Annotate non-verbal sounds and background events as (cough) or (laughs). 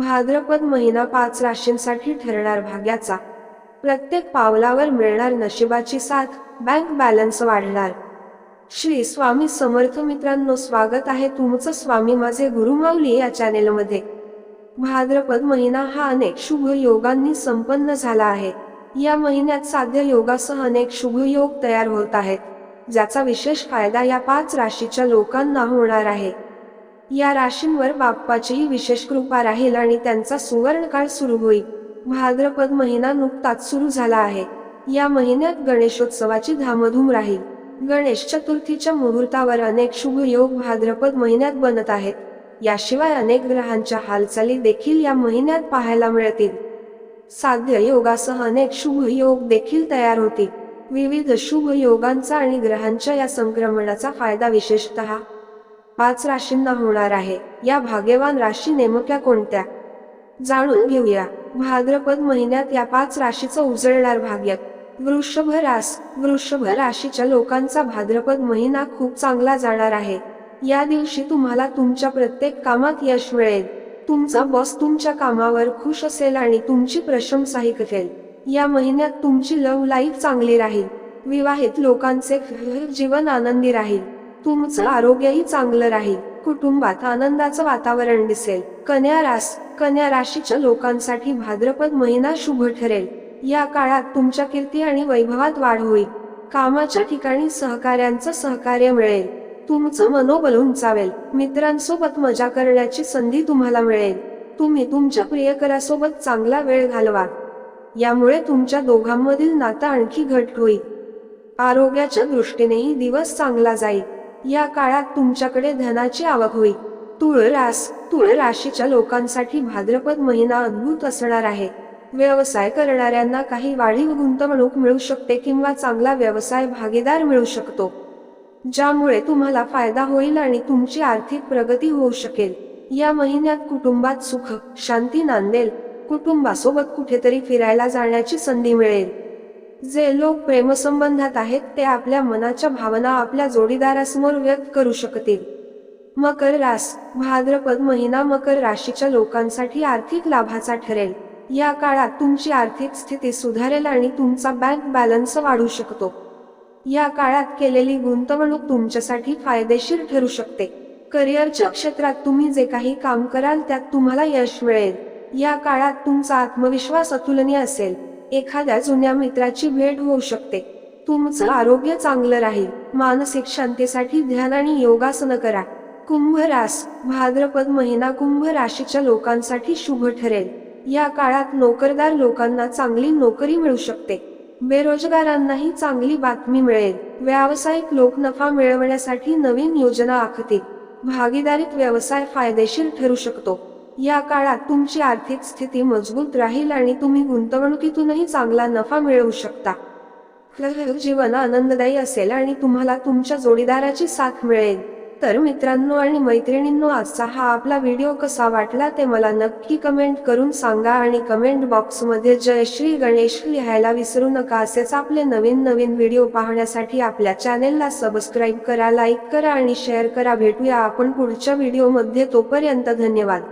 भाद्रपद महिना पाच राशींसाठी ठरणार भाग्याचा. प्रत्येक पावलावर मिळणार नशिबाची साथ बँक बॅलन्स वाढणार. श्री स्वामी समर्थ मित्रांनो स्वागत आहे तुमचं स्वामी माझे गुरुमावली या चॅनेलमध्ये भाद्रपद महिना हा अनेक शुभ योगांनी संपन्न झाला आहे. या महिन्यात साध्य योगासह अनेक शुभ योग तयार होत आहेत. ज्याचा विशेष फायदा या पाच राशीच्या लोकांना होणार आहे. या राशींवर बाप्पाचीही विशेष कृपा राहील आणि त्यांचा सुवर्णकाळ सुरू होईल. भाद्रपद महिना नुकताच सुरू झाला आहे. या महिन्यात गणेशोत्सवाची धामधूम राहील. गणेश चतुर्थीच्या मुहूर्तावर अनेक शुभ योग भाद्रपद महिन्यात बनत आहेत. याशिवाय अनेक ग्रहांच्या हालचाली देखील या महिन्यात पाहायला मिळतील. साध्य योगासह अनेक शुभ योग देखील तयार होतील. विविध शुभ योगांचा आणि ग्रहांच्या या संक्रमणाचा फायदा विशेषतः पाच राशींना होणार आहे. या भाग्यवान राशी नेमक्या कोणत्या? जाणून घेऊया. भाद्रपद महिन्यात या पाच राशीचं उजळणार भाग्य. वृषभ रास वृषभ राशीच्या लोकांचा भाद्रपद महिना खूप चांगला जाणार आहे. या दिवशी तुम्हाला तुमच्या प्रत्येक कामात यश मिळेल. तुमचा बॉस तुमच्या कामावर खुश असेल आणि तुमची प्रशंसाही करेल. या महिन्यात तुमची लव्ह लाईफ चांगली राहील. विवाहित लोकांचे (laughs) जीवन आनंदी राहील. तुमचं आरोग्यही चांगलं राहील. कुटुंबात आनंदाचं वातावरण दिसेल. कन्या रास कन्या राशीच्या लोकांसाठी भाद्रपद महिना शुभ ठरेल. या काळात तुमच्या कीर्ती आणि वैभवात वाढ होईल. कामाच्या ठिकाणी सहकार्यांचं सहकार्य मिळेल. तुमचं मनोबल उंचावेल. मित्रांसोबत मजा करण्याची संधी तुम्हाला मिळेल. तुम्ही तुमच्या प्रियकरासोबत चांगला वेळ घालवा. यामुळे तुमच्या दोघांमधील नातं आणखी घट होईल. आरोग्याच्या दृष्टीनेही दिवस चांगला जाईल. या काळात तुमच्याकडे धनाची आवक होईल. तुळ रास तुळ राशीच्या लोकांसाठी भाद्रपद महिना अद्भुत असणार आहे. व्यवसाय करणाऱ्यांना काही वाढीव गुंतवणूक मिळू शकते किंवा चांगला व्यवसाय भागीदार मिळू शकतो. ज्यामुळे तुम्हाला फायदा होईल आणि तुमची आर्थिक प्रगती होऊ शकेल. या महिन्यात कुटुंबात सुख शांती नांदेल. कुटुंबासोबत कुठेतरी फिरायला जाण्याची संधी मिळेल. जे लोक प्रेमसंबंधात आहेत ते आपल्या मनाच्या भावना आपल्या जोडीदारासमोर व्यक्त करू शकतील. मकर रास भाद्रपद महिना मकर राशीच्या लोकांसाठी आर्थिक लाभाचा ठरेल. या काळात तुमची आर्थिक स्थिती सुधारेल आणि तुमचा बँक बॅलन्स वाढू शकतो. या काळात केलेली गुंतवणूक तुमच्यासाठी फायदेशीर ठरू शकते. करिअरच्या क्षेत्रात तुम्ही जे काही काम कराल त्यात तुम्हाला यश मिळेल. या काळात तुमचा आत्मविश्वास अतुलनीय असेल. एखाद्या जुन्या मित्राची भेट होऊ शकते. तुमचं आरोग्य चांगलं राहील. मानसिक शांतीसाठी ध्यान आणि योगासन करा. कुंभ रास भाद्रपद महिना कुंभ राशीच्या लोकांसाठी शुभ ठरेल. या काळात नोकरदार लोकांना चांगली नोकरी मिळू शकते. बेरोजगारांनाही चांगली बातमी मिळेल. व्यावसायिक लोक नफा मिळवण्यासाठी नवीन योजना आखतील. भागीदारीत व्यवसाय फायदेशीर ठरू शकतो. या काळात तुमची आर्थिक स्थिती मजबूत राहील आणि तुम्ही गुंतवणुकीतूनही चांगला नफा मिळवू शकता. जीवन आनंददायी असेल आणि तुम्हाला तुमच्या जोडीदाराची साथ मिळेल. तर मित्रांनो आणि मैत्रिणींनो आजचा हा आपला व्हिडिओ कसा वाटला ते मला नक्की कमेंट करून सांगा आणि कमेंट बॉक्समध्ये जय श्री गणेश लिहायला विसरू नका असेच आपले नवीन नवीन व्हिडिओ पाहण्यासाठी आपल्या चॅनेलला सबस्क्राईब करा लाईक करा आणि शेअर करा. भेटूया आपण पुढच्या व्हिडिओमध्ये. तोपर्यंत धन्यवाद.